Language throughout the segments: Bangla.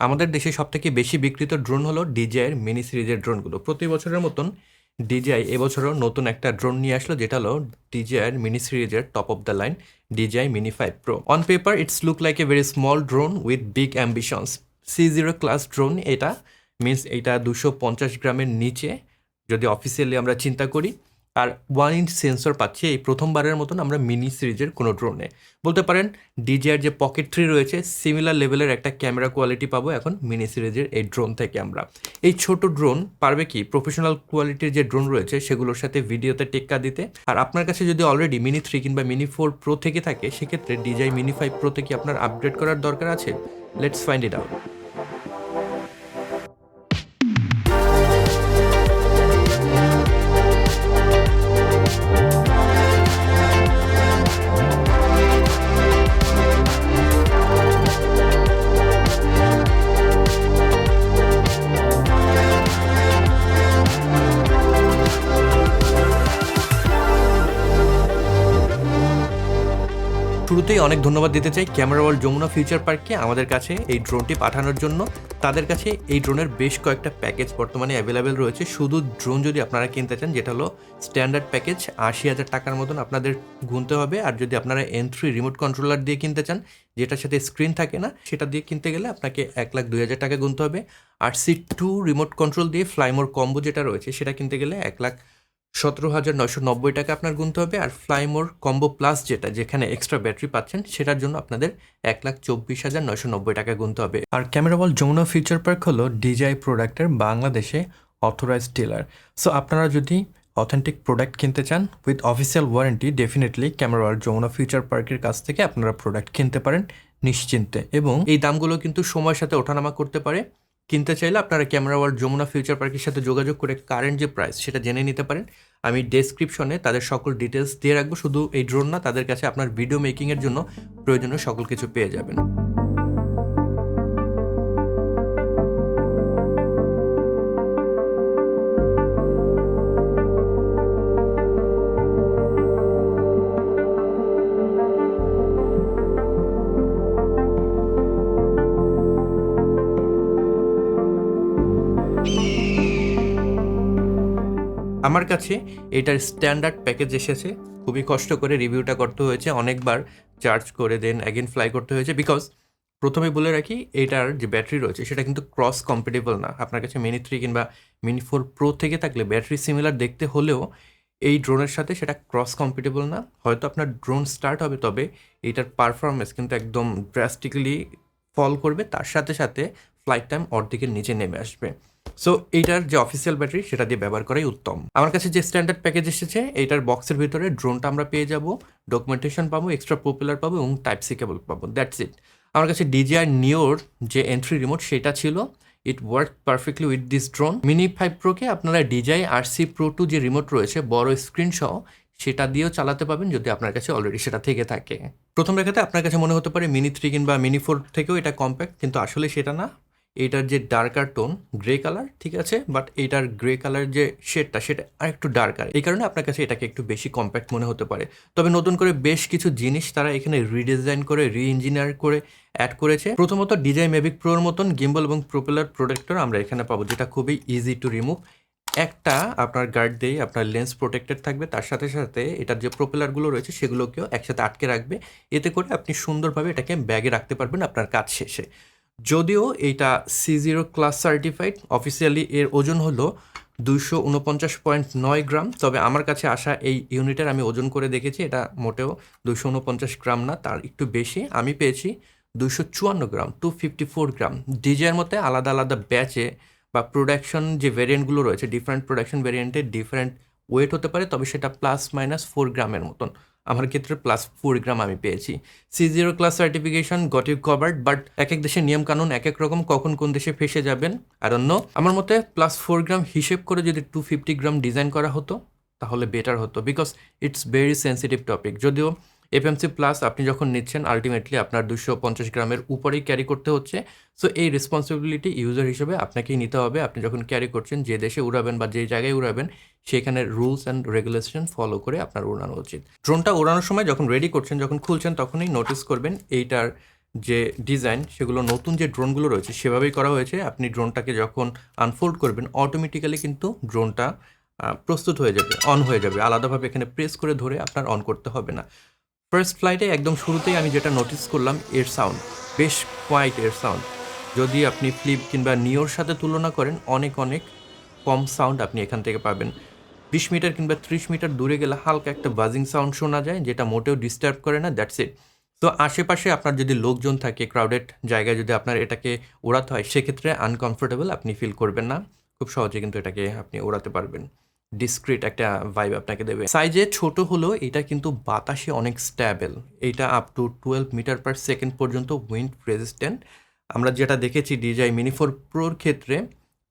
আমাদের দেশে সবথেকে বেশি বিক্রিত ড্রোন হলো ডিজিআইয়ের মিনি সিরিজের ড্রোনগুলো। প্রতি বছরের মতন ডিজিআই এবছরও নতুন একটা ড্রোন নিয়ে আসলো, যেটা হলো ডিজিআইয়ের মিনি সিরিজের top of the line DJI mini five pro on paper it's look like a very small drone with big ambitions C zero class drone এটা। মিনস এটা দুশো পঞ্চাশ গ্রামের নিচে। যদি অফিসিয়ালি আমরা চিন্তা করি আর ওয়ান ইঞ্চ সেন্সর পাচ্ছি এই প্রথমবারের মতন আমরা মিনি সিরিজের কোনো ড্রোনে বলতে পারেন ডিজিআর যে পকেট থ্রি রয়েছে সিমিলার লেভেলের একটা ক্যামেরা কোয়ালিটি পাবো এখন মিনি সিরিজের এই ড্রোন থেকে আমরা। এই ছোট ড্রোন পারবে কি? প্রফেশনাল কোয়ালিটির যে ড্রোন রয়েছে, সেগুলোর সাথে ভিডিওতে টেক্কা দিতে। আর আপনার কাছে যদি অলরেডি মিনি থ্রি কিংবা মিনি ফোর প্রো থেকে থাকে, সেক্ষেত্রে ডিজাই মিনি ফাইভ প্রো থেকে আপনার আপডেট করার দরকার আছে। লেটস ফাইন্ড ইট আউট শুরুতেই অনেক ধন্যবাদ দিতে চাই ক্যামেরা ওয়ার্ল্ড যমুনা ফিউচার পার্ককে আমাদের কাছে এই ড্রোনটি পাঠানোর জন্য। তাদের কাছে এই ড্রোনের বেশ কয়েকটা প্যাকেজ বর্তমানে অ্যাভেলেবেল রয়েছে। শুধু ড্রোন যদি আপনারা কিনতে চান, যেটা হলো স্ট্যান্ডার্ড প্যাকেজ আশি হাজার টাকার মতন আপনাদের গুনতে হবে। আর যদি আপনারা এন থ্রি রিমোট কন্ট্রোলার দিয়ে কিনতে চান, যেটার সাথে স্ক্রিন থাকে না, সেটা দিয়ে কিনতে গেলে আপনাকে এক লাখ দুই হাজার টাকা গুনতে হবে। R C two remote control দিয়ে ফ্লাইমোর কম্বো যেটা রয়েছে, সেটা কিনতে গেলে এক লাখ সতেরো হাজার নয়শো নব্বই টাকা আপনার গুনতে হবে আর ফ্লাইমোর কম্বো প্লাস যেটা যেখানে এক্সট্রা ব্যাটারি পাচ্ছেন সেটার জন্য আপনাদের এক লাখ চব্বিশ হাজার নয়শো নব্বই টাকা গুনতে হবে। আর ক্যামেরা বল যমুনা ফিউচার পার্ক হলো ডিজাই প্রোডাক্টের বাংলাদেশে অথরাইজ ডিলার সো আপনারা যদি অথেন্টিক প্রোডাক্ট কিনতে চান with official warranty definitely camera world Jamuna future পার্কের কাছ থেকে আপনারা প্রোডাক্ট কিনতে পারেন নিশ্চিন্তে। এবং এই দামগুলো কিন্তু সময়ের সাথে ওঠানামা করতে পারে। কিনতে চাইলে আপনারা ক্যামেরা ওয়ার্ল্ড যমুনা ফিউচার পার্কের সাথে যোগাযোগ করে কারেন্ট যে প্রাইস সেটা জেনে নিতে পারেন। আমি ডেসক্রিপশনে তাদের সকল ডিটেলস দিয়ে রাখব। শুধু এই ড্রোন না, তাদের কাছে আপনার ভিডিও মেকিংয়ের জন্য প্রয়োজনীয় সকল কিছু পেয়ে যাবেন। আমার কাছে এটার স্ট্যান্ডার্ড প্যাকেজ এসেছে। খুবই কষ্ট করে রিভিউটা করতে হয়েছে। অনেকবার চার্জ করে দেন অ্যাগেন ফ্লাই করতে হয়েছে বিকজ প্রথমে বলে রাখি, এটার যে ব্যাটারি রয়েছে, সেটা কিন্তু ক্রস কম্পেটেবল না। আপনার কাছে মিনি থ্রি কিংবা মিনি ফোর প্রো থেকে থাকলে ব্যাটারি সিমিলার দেখতে হলেও এই ড্রোনের সাথে সেটা ক্রস কম্পেটেবল না। হয়তো আপনার ড্রোন স্টার্ট হবে, তবে এটার পারফরমেন্স কিন্তু একদম ড্রাস্টিক্যালি ফল করবে। তার সাথে সাথে ফ্লাইট টাইম অর্ধেকের নিচে নেমে আসবে। সো এইটার যে অফিসিয়াল ব্যাটারি সেটা দিয়ে ব্যবহার করাই উত্তম। আমার কাছে যে স্ট্যান্ডার্ড প্যাকেজ এসেছে, এইটার বক্সের ভিতরে ড্রোনটা আমরা পেয়ে যাব ডকুমেন্টেশন পাবো এক্সট্রা পপুলার পাবো এবং টাইপ সি কেবল পাবো। দ্যাটস ইট আমার কাছে ডিজিআই নিওর যে এন্ট্রি রিমোট সেটা ছিল। It work perfectly with this drone mini five প্রোকে আপনারা DJI R C pro two যে রিমোট রয়েছে, বড় স্ক্রিন সহ, সেটা দিয়েও চালাতে পাবেন যদি আপনার কাছে অলরেডি সেটা থেকে থাকে। প্রথম রেখাতে আপনার কাছে মনে হতে পারে মিনি থ্রি কিংবা মিনি ফোর থেকেও এটা কম্প্যাক্ট কিন্তু আসলে সেটা না। এটার যে ডার্কার টোন গ্রে কালার ঠিক আছে? বাট এটার গ্রে কালার যে শেডটা সেটা আর একটু ডার্কার এই কারণে আপনার কাছে এটাকে একটু বেশি কম্প্যাক্ট মনে হতে পারে। তবে নতুন করে বেশ কিছু জিনিস তারা এখানে রিডিজাইন করে রি ইঞ্জিনিয়ার করে অ্যাড করেছে। প্রথমত ডিজাই মেভিক প্রোর মতন গিম্বল এবং প্রোপেলার প্রোটেক্টর আমরা এখানে পাবো, যেটা খুবই ইজি টু রিমুভ একটা আপনার গার্ড দিয়ে আপনার লেন্স প্রোটেক্টেড থাকবে, তার সাথে সাথে এটার যে প্রোপেলারগুলো রয়েছে, সেগুলোকেও একসাথে আটকে রাখবে। এতে করে আপনি সুন্দরভাবে এটাকে ব্যাগে রাখতে পারবেন আপনার কাজ শেষে। যদিও এইটা C zero class certified officially এর ওজন হলো দুশো উনপঞ্চাশ পয়েন্ট নয় গ্রাম, তবে আমার কাছে আসা এই ইউনিটের আমি ওজন করে দেখেছি, এটা মোটেও দুশো উনপঞ্চাশ গ্রাম না, তার একটু বেশি। আমি পেয়েছি দুশো চুয়ান্ন gram two fifty four gram ডিজাইয়ের মতে আলাদা আলাদা ব্যাচে বা প্রোডাকশন যে ভেরিয়েন্টগুলো রয়েছে ডিফারেন্ট প্রোডাকশন ভেরিয়েন্টে ডিফারেন্ট ওয়েট হতে পারে, তবে সেটা প্লাস মাইনাস ফোর গ্রামের মতন। আমার ক্ষেত্রে প্লাস ফোর গ্রাম আমি পেয়েছি। C zero class certification got you covered but এক এক দেশের নিয়ম কানুন এক এক রকম কখন কোন দেশে ফেসে যাবেন আর অন্য আমার মতে প্লাস ফোর গ্রাম হিসেব করে যদি টু ফিফটি গ্রাম ডিজাইন করা হতো, তাহলে বেটার হতো because it's very sensitive topic যদিও এফএমসি প্লাস আপনি যখন নিচ্ছেন আলটিমেটলি আপনার দুশো পঞ্চাশ গ্রামের উপরেই ক্যারি করতে হচ্ছে। সো এই রেসপন্সিবিলিটি ইউজার হিসেবে আপনাকেই নিতে হবে। আপনি যখন ক্যারি করছেন, যে দেশে উড়াবেন বা যে জায়গায় উড়াবেন, সেখানে রুলস অ্যান্ড রেগুলেশন ফলো করে আপনার উড়ানো উচিত। ড্রোনটা ওড়ানোর সময় যখন রেডি করছেন, যখন খুলছেন, তখনই নোটিস করবেন এইটার যে ডিজাইন সেগুলো নতুন যে ড্রোনগুলো রয়েছে, সেভাবেই করা হয়েছে। আপনি ড্রোনটাকে যখন আনফোল্ড করবেন অটোমেটিক্যালি কিন্তু ড্রোনটা প্রস্তুত হয়ে যাবে অন হয়ে যাবে। আলাদাভাবে এখানে প্রেস করে ধরে আপনার অন করতে হবে না। ফার্স্ট ফ্লাইটে একদম শুরুতেই আমি যেটা নোটিস করলাম এর সাউন্ড বেশ কোয়াইট এর সাউন্ড যদি আপনি ফ্লিপ কিংবা নিওর সাথে তুলনা করেন, অনেক অনেক কম সাউন্ড আপনি এখান থেকে পাবেন। বিশ মিটার কিংবা ত্রিশ মিটার দূরে গেলে হালকা একটা বাজিং সাউন্ড শোনা যায়, যেটা মোটেও ডিস্টার্ব করে না দ্যাটস ইট তো আশেপাশে আপনার যদি লোকজন থাকে ক্রাউডেড জায়গায় যদি আপনার এটাকে ওড়াতে হয়, সেক্ষেত্রে আনকমফোর্টেবল আপনি ফিল করবেন না। খুব সহজে কিন্তু এটাকে আপনি ওড়াতে পারবেন। ডিসক্রিট একটা ভাইব আপনাকে দেবে। সাইজে ছোট হলেও এটা কিন্তু বাতাসে অনেক স্ট্যাবেল এটা up to twelve meter per second পর্যন্ত উইন্ড রেজিস্ট্যান্ট আমরা যেটা দেখেছি ডিজাই মিনি ফোর প্রোর ক্ষেত্রে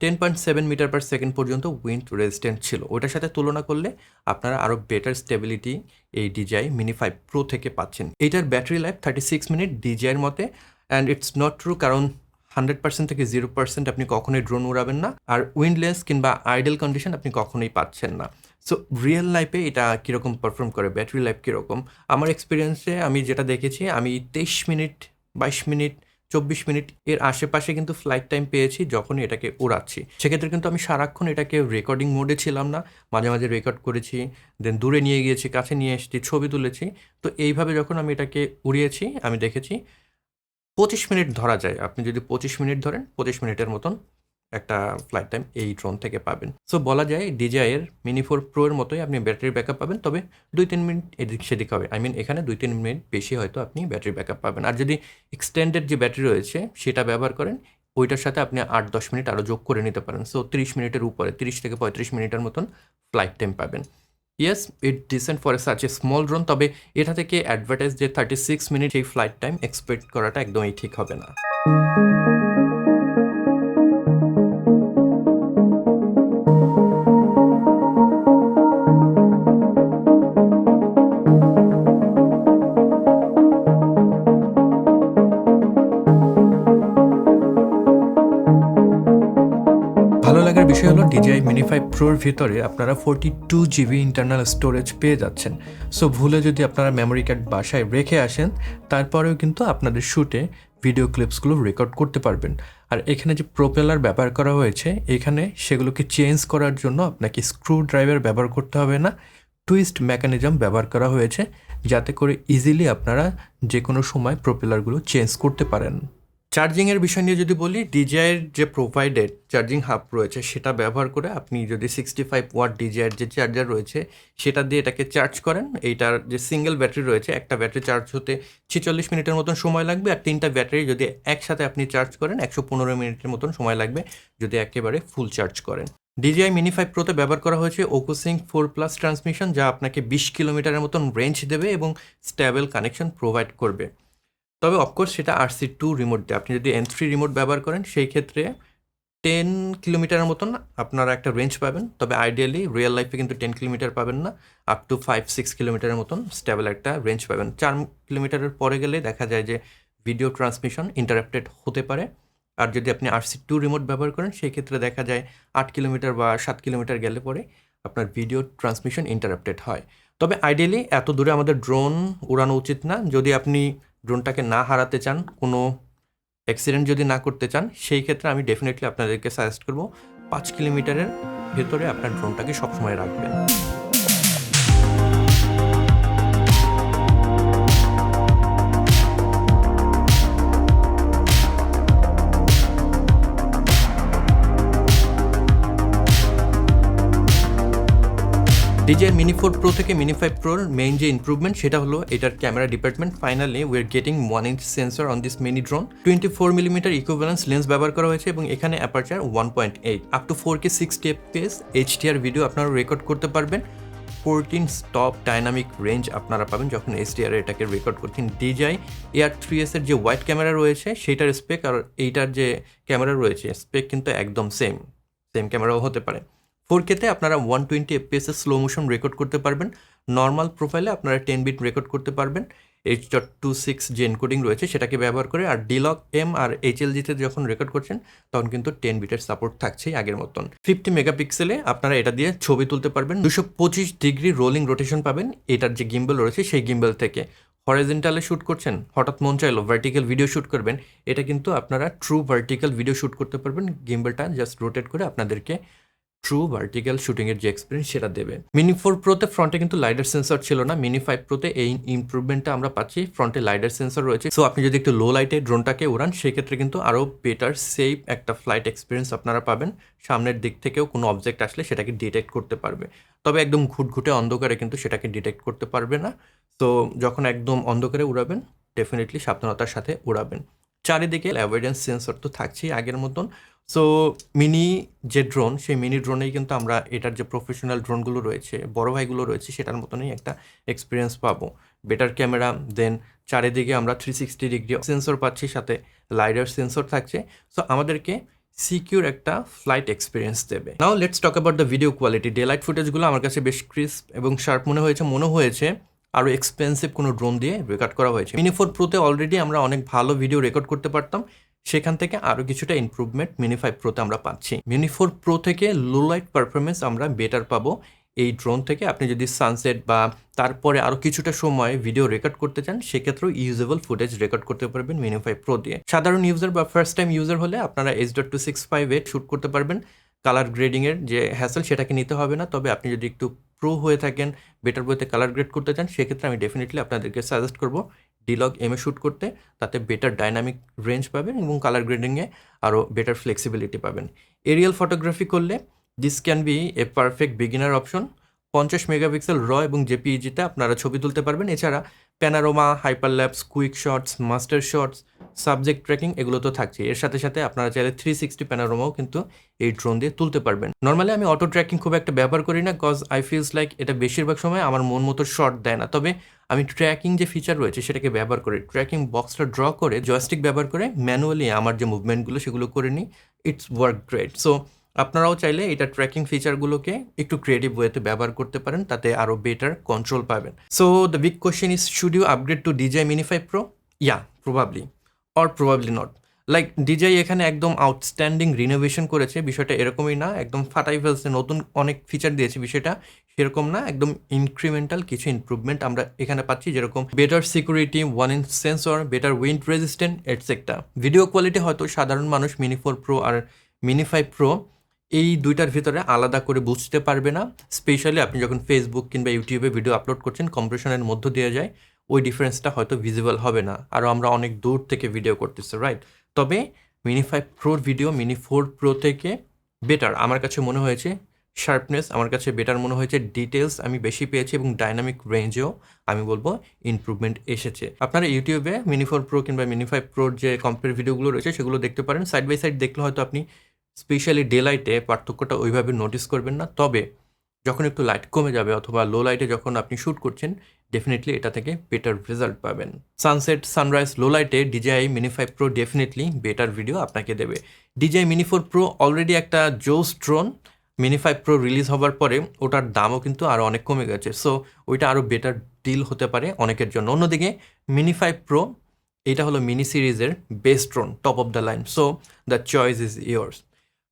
ten point seven meter per second পর্যন্ত উইন্ড রেজিস্ট্যান্ট ছিল। ওটার সাথে তুলনা করলে আপনারা আরও বেটার স্টেবিলিটি এই ডিজাই মিনি ফাইভ প্রো থেকে পাচ্ছেন। এইটার battery life thirty six minute ডিজাইয়ের মতে। অ্যান্ড ইটস নট ট্রু কারণ হান্ড্রেড পার্সেন্ট থেকে জিরো পার্সেন্ট আপনি কখনোই ড্রোন উড়াবেন না। আর উইন্ডলেস কিংবা আইডেল কন্ডিশন আপনি কখনোই পাচ্ছেন না। সো রিয়েল লাইফে এটা কীরকম পারফর্ম করে? ব্যাটারি লাইফ কীরকম? আমার এক্সপিরিয়েন্সে আমি যেটা দেখেছি, আমি তেইশ মিনিট, বাইশ মিনিট, চব্বিশ মিনিট এর আশেপাশে কিন্তু ফ্লাইট টাইম পেয়েছি যখন এটাকে উড়াচ্ছি। সেক্ষেত্রে কিন্তু আমি সারাক্ষণ এটাকে রেকর্ডিং মোডে ছিলাম না। মাঝে মাঝে রেকর্ড করেছি দেন দূরে নিয়ে গিয়েছি, কাছে নিয়ে এসেছি, ছবি তুলেছি। তো এইভাবে যখন আমি এটাকে উড়িয়েছি, আমি দেখেছি পঁচিশ মিনিট ধরা যায়। আপনি যদি পঁচিশ মিনিট ধরেন, পঁচিশ মিনিটের মতন একটা ফ্লাইট টাইম এই ড্রোন থেকে পাবেন। সো বলা যায় ডিজাইয়ের মিনি ফোর প্রো এর মতোই আপনি ব্যাটারি ব্যাকআপ পাবেন, তবে দুই তিন মিনিট এদিক সেদিক হবে। আই মিন এখানে দুই তিন মিনিট বেশি হয়তো আপনি ব্যাটারি ব্যাকআপ পাবেন। আর যদি এক্সটেন্ডেড যে ব্যাটারি রয়েছে, সেটা ব্যবহার করেন, ওইটার সাথে আপনি আট দশ মিনিট আরও যোগ করে নিতে পারেন। সো তিরিশ মিনিটের উপরে, তিরিশ থেকে পঁয়ত্রিশ মিনিটের মতন ফ্লাইট টাইম পাবেন। Yes it decent for as a small drone তবে এটা থেকে অ্যাডভার্টাইজ যে থার্টি সিক্স মিনিট এই ফ্লাইট টাইম এক্সপেক্ট করাটা একদমই ঠিক হবে না। ডিজিআই মিনি ফাইভ প্রোর ভিতরে আপনারা forty two GB internal storage পেয়ে যাচ্ছেন। সো ভুলে যদি আপনারা মেমোরি কার্ড বাসায় রেখে আসেন, তারপরেও কিন্তু আপনাদের শ্যুটে ভিডিও ক্লিপসগুলো রেকর্ড করতে পারবেন। আর এখানে যে প্রোপেলার ব্যবহার করা হয়েছে, এখানে সেগুলোকে চেঞ্জ করার জন্য আপনাকে স্ক্রু ড্রাইভার ব্যবহার করতে হবে না। টুইস্ট মেকানিজম ব্যবহার করা হয়েছে, যাতে করে ইজিলি আপনারা যে কোনো সময় প্রোপেলারগুলো চেঞ্জ করতে পারেন। চার্জিংয়ের বিষয় নিয়ে যদি বলি ডিজিআইয়ের যে প্রোভাইডেড চার্জিং হাব রয়েছে, সেটা ব্যবহার করে আপনি যদি সিক্সটি ফাইভ ওয়াট ডিজিআইয়ের যে চার্জার রয়েছে, সেটা দিয়ে এটাকে চার্জ করেন। এইটার যে সিঙ্গেল ব্যাটারি রয়েছে, একটা ব্যাটারি চার্জ হতে ছেচল্লিশ মিনিটের মতন সময় লাগবে আর তিনটা ব্যাটারি যদি একসাথে আপনি চার্জ করেন, একশো পনেরো মিনিটের মতন সময় লাগবে যদি একেবারে ফুল চার্জ করেন। ডিজিআই মিনি ফাইভ প্রোতে ব্যবহার করা হয়েছে ওকোসিং ফোর প্লাস ট্রান্সমিশন যা আপনাকে বিশ কিলোমিটারের মতন রেঞ্জ দেবে এবং স্ট্যাবেল কানেকশন প্রোভাইড করবে। তবে অফকোর্স সেটা আরসি টু রিমোট দিয়ে। আপনি যদি এন থ্রি রিমোট ব্যবহার করেন, সেই ক্ষেত্রে টেন কিলোমিটারের মতন আপনারা একটা রেঞ্জ পাবেন। তবে আইডিয়ালি রিয়েল লাইফে কিন্তু টেন কিলোমিটার পাবেন না। আপ টু ফাইভ সিক্স কিলোমিটারের মতন স্টেবল একটা রেঞ্জ পাবেন। চার কিলোমিটারের পরে গেলে দেখা যায় যে ভিডিও ট্রান্সমিশন ইন্টারাপ্টেড হতে পারে। আর যদি আপনি আরসি টু রিমোট ব্যবহার করেন, সেই ক্ষেত্রে দেখা যায় আট কিলোমিটার বা সাত কিলোমিটার গেলে পরে আপনার ভিডিও ট্রান্সমিশন ইন্টারাপ্টেড হয়। তবে আইডিয়ালি এত দূরে আমাদের ড্রোন উড়ানো উচিত না। যদি আপনি ড্রোনটাকে না হারাতে চান, কোনো অ্যাক্সিডেন্ট যদি না করতে চান, সেই ক্ষেত্রে আমি ডেফিনেটলি আপনাদেরকে সাজেস্ট করব, পাঁচ কিলোমিটারের ভেতরে আপনার ড্রোনটাকে সবসময় রাখবেন। ডিজিআই মিনি ফোর প্রো থেকে মিনি ফাইভ প্রোর মেইন যে ইমপ্রুভমেন্ট সেটা হলো এটার camera department finally we are getting one inch sensor on this mini drone twenty four millimeter equivalence lens ব্যবহার করা হয়েছে এবং এখানে aperture one point eight up to four K sixty FPS HDR video আপনারা রেকর্ড করতে পারবেন। ফোরটিন স্টপ ডাইনামিক রেঞ্জ আপনারা পাবেন যখন এইচডিআর এটাকে রেকর্ড করছেন ডিজাই এয়ার থ্রি এস এর যে হোয়াইট ক্যামেরা রয়েছে সেইটার স্পেক আর এইটার যে ক্যামেরা রয়েছে স্পেক কিন্তু একদম সেম সেম ক্যামেরাও হতে পারে। ফোর কেতে আপনারা one twenty FPS slow motion record করতে পারবেন। নর্মাল প্রোফাইলে আপনারা টেন বিট রেকর্ড করতে পারবেন। এইচ ডট টু সিক্স যে এনকোডিং রয়েছে, সেটাকে ব্যবহার করে আর ডিলক এম আর এইচএলজিতে যখন রেকর্ড করছেন, তখন কিন্তু টেন বিটের সাপোর্ট থাকছেই আগের মতন। ফিফটি মেগাপিক্সেলে আপনারা এটা দিয়ে ছবি তুলতে পারবেন। দুশো পঁচিশ ডিগ্রি রোলিং রোটেশন পাবেন। এটার যে গিম্বেল রয়েছে, সেই গিম্বেল থেকে। হরিজেন্টালে শ্যুট করছেন, হঠাৎ মন চাইলো ভার্টিক্যাল ভিডিও শ্যুট করবেন। এটা কিন্তু আপনারা ট্রু ভার্টিক্যাল ভিডিও শ্যুট করতে পারবেন। গিম্বলটা জাস্ট রোটেট করে আপনাদেরকে ট্রু ভার্টিক্যাল শুটিংয়ের যে এক্সপিরিয়েন্স সেটা দেবে। মিনি ফোর প্রোতে ফ্রন্টে কিন্তু লাইডার সেন্সর ছিল না। মিনি ফাইভ প্রোতে এই ইমপ্রুভমেন্টটা আমরা পাচ্ছি। ফ্রন্টে লাইডার সেন্সর রয়েছে। সো আপনি যদি একটু লো লাইটে ড্রোনটাকে উড়ান, সেক্ষেত্রে কিন্তু আরও বেটার সেফ একটা ফ্লাইট এক্সপিরিয়েন্স আপনারা পাবেন। সামনের দিক থেকেও কোনো অবজেক্ট আসলে সেটাকে ডিটেক্ট করতে পারবে। তবে একদম ঘুটঘুটে অন্ধকারে কিন্তু সেটাকে ডিটেক্ট করতে পারবে না। তো যখন একদম অন্ধকারে উড়াবেন ডেফিনেটলি সাবধানতার সাথে উড়াবেন। চারিদিকে অ্যাভয়েডেন্স সেন্সর তো থাকছেই আগের মতন। সো মিনি যে ড্রোন সেই মিনি ড্রোনেই কিন্তু আমরা এটার যে প্রফেশনাল ড্রোনগুলো রয়েছে, বড় ভাইগুলো রয়েছে, সেটার মতনই একটা এক্সপিরিয়েন্স পাবো। বেটার ক্যামেরা দেন চারিদিকে আমরা থ্রি সিক্সটি ডিগ্রি সেন্সর পাচ্ছি, সাথে লাইডার সেন্সর থাকছে। সো আমাদেরকে সিকিউর একটা ফ্লাইট এক্সপিরিয়েন্স দেবে। Now let's talk about the video quality daylight ফুটেজগুলো আমার কাছে বেশ ক্রিস্প এবং শার্প মনে হয়েছে মনে হয়েছে। আরও এক্সপেন্সিভ কোনো ড্রোন দিয়ে রেকর্ড করা হয়েছে। মিনি ফোর প্রোতে অলরেডি আমরা অনেক ভালো ভিডিও রেকর্ড করতে পারতাম। সেখান থেকে আরও কিছুটা ইমপ্রুভমেন্ট মিনি ফাইভ প্রোতে আমরা পাচ্ছি। মিনি ফোর প্রো থেকে লো লাইট পারফরমেন্স আমরা বেটার পাবো। এই ড্রোন থেকে আপনি যদি সানসেট বা তারপরে আরও কিছুটা সময় ভিডিও রেকর্ড করতে চান, সেক্ষেত্রেও ইউজেবল ফুটেজ রেকর্ড করতে পারবেন মিনি ফাইভ প্রো দিয়ে। সাধারণ ইউজার বা ফার্স্ট টাইম ইউজার হলে আপনারা H dot two six five shoot shoot করতে পারবেন। কালার গ্রেডিংয়ের যে হ্যাসেল সেটাকে নিতে হবে না। তবে আপনি যদি একটু প্রো হয়ে থাকেন বেটার বইতে কালার গ্রেড করতে চান, সেক্ষেত্রে আমি ডেফিনেটলি আপনাদেরকে সাজেস্ট করব ডিলগ এমে শ্যুট করতে, তাতে বেটার ডাইনামিক রেঞ্জ পাবেন এবং কালার গ্রেডিংয়ে আরও বেটার ফ্লেক্সিবিলিটি পাবেন। এরিয়াল ফটোগ্রাফি করলে this can be a perfect beginner option পঞ্চাশ মেগাপিক্সেল র এবং জেপিইজিতে আপনারা ছবি তুলতে পারবেন। এছাড়া panorama hyperlapse quick shots master shots subject tracking এগুলো তো থাকছে এর সাথে সাথে আপনারা চাইলে থ্রি সিক্সটি প্যানারোমাও কিন্তু এই ড্রোন দিয়ে তুলতে পারবেন। নর্মালি আমি অটো ট্র্যাকিং খুব একটা ব্যবহার করি না কজ আই ফিলস লাইক এটা বেশিরভাগ সময় আমার মন মতো শট দেয় না। তবে আমি ট্র্যাকিং যে ফিচার রয়েছে সেটাকে ব্যবহার করি। ট্র্যাকিং বক্সটা ড্র করে জয়স্টিক ব্যবহার করে ম্যানুয়ালি আমার যে মুভমেন্টগুলো সেগুলো করে নিই ইটস ওয়ার্ক গ্রেট সো আপনারাও চাইলে এটা ট্র্যাকিং ফিচারগুলোকে একটু ক্রিয়েটিভ ওয়েতে ব্যবহার করতে পারেন, তাতে আরও বেটার কন্ট্রোল পাবেন। So the big question is should you upgrade to DJI mini five pro yeah probably or probably not like DJI এখানে একদম আউটস্ট্যান্ডিং রিনোভেশন করেছে, বিষয়টা এরকমই না, একদম ফাটাই ফেলছে, নতুন অনেক ফিচার দিয়েছে, বিষয়টা সেরকম না, একদম ইনক্রিমেন্টাল কিছু ইমপ্রুভমেন্ট আমরা এখানে পাচ্ছি, যেরকম better security one inch sensor better wind resistant etcetera video quality হয়তো সাধারণ মানুষ মিনি ফোর প্রো আর মিনি ফাইভ প্রো এই দুইটার ভিতরে আলাদা করে বুঝতে পারবে না। স্পেশালি আপনি যখন ফেসবুক কিংবা ইউটিউবে ভিডিও আপলোড করছেন কম্পিটিশনের মধ্য দিয়ে যায়, ওই ডিফারেন্সটা হয়তো ভিজিবল হবে না। আরও আমরা অনেক দূর থেকে ভিডিও করতেছি রাইট তবে মিনি ফাইভ প্রোর ভিডিও মিনি ফোর প্রো থেকে বেটার আমার কাছে মনে হয়েছে শার্পনেস আমার কাছে বেটার মনে হয়েছে। ডিটেলস আমি বেশি পেয়েছি এবং ডাইনামিক রেঞ্জেও আমি বলব ইমপ্রুভমেন্ট এসেছে। আপনারা ইউটিউবে মিনি ফোর প্রো কিংবা মিনি ফাইভ প্রোর যে কম্পেয়ার ভিডিওগুলো রয়েছে, সেগুলো দেখতে পারেন। সাইড বাই সাইড দেখলে হয়তো আপনি স্পেশালি ডে লাইটে পার্থক্যটা ওইভাবে নোটিস করবেন না। তবে যখন একটু লাইট কমে যাবে অথবা লো লাইটে যখন আপনি শ্যুট করছেন ডেফিনেটলি এটা থেকে বেটার রেজাল্ট পাবেন। সানসেট সানরাইজ লো লাইটে DJI mini five pro definitely better video আপনাকে দেবে। DJI mini four pro already একটা জোস drone mini five pro release হওয়ার পরে ওটার দামও কিন্তু আরও অনেক কমে গেছে। সো ওইটা আরও বেটার ডিল হতে পারে অনেকের জন্য। অন্যদিকে মিনি ফাইভ প্রো এটা হলো মিনি সিরিজের best drone top of the line so the choice is yours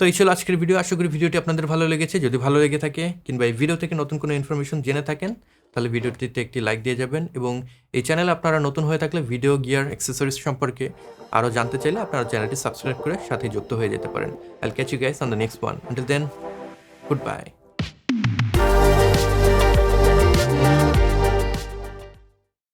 তো এই ছিল আজকের ভিডিও আশা করি ভিডিওটি আপনাদের ভালো লেগেছে। যদি ভালো লেগে থাকে কিংবা এই ভিডিও থেকে নতুন কোনো ইনফরমেশন জেনে থাকেন, তাহলে ভিডিওটিতে একটি লাইক দিয়ে যাবেন এবং এই চ্যানেলে আপনারা নতুন হয়ে থাকলে ভিডিও গিয়ার অ্যাক্সেসরিজ সম্পর্কে আরও জানতে চাইলে আপনারা চ্যানেলটি সাবস্ক্রাইব করে সাথে যুক্ত হয়ে যেতে পারেন। I catch you guys on the next one until then good bye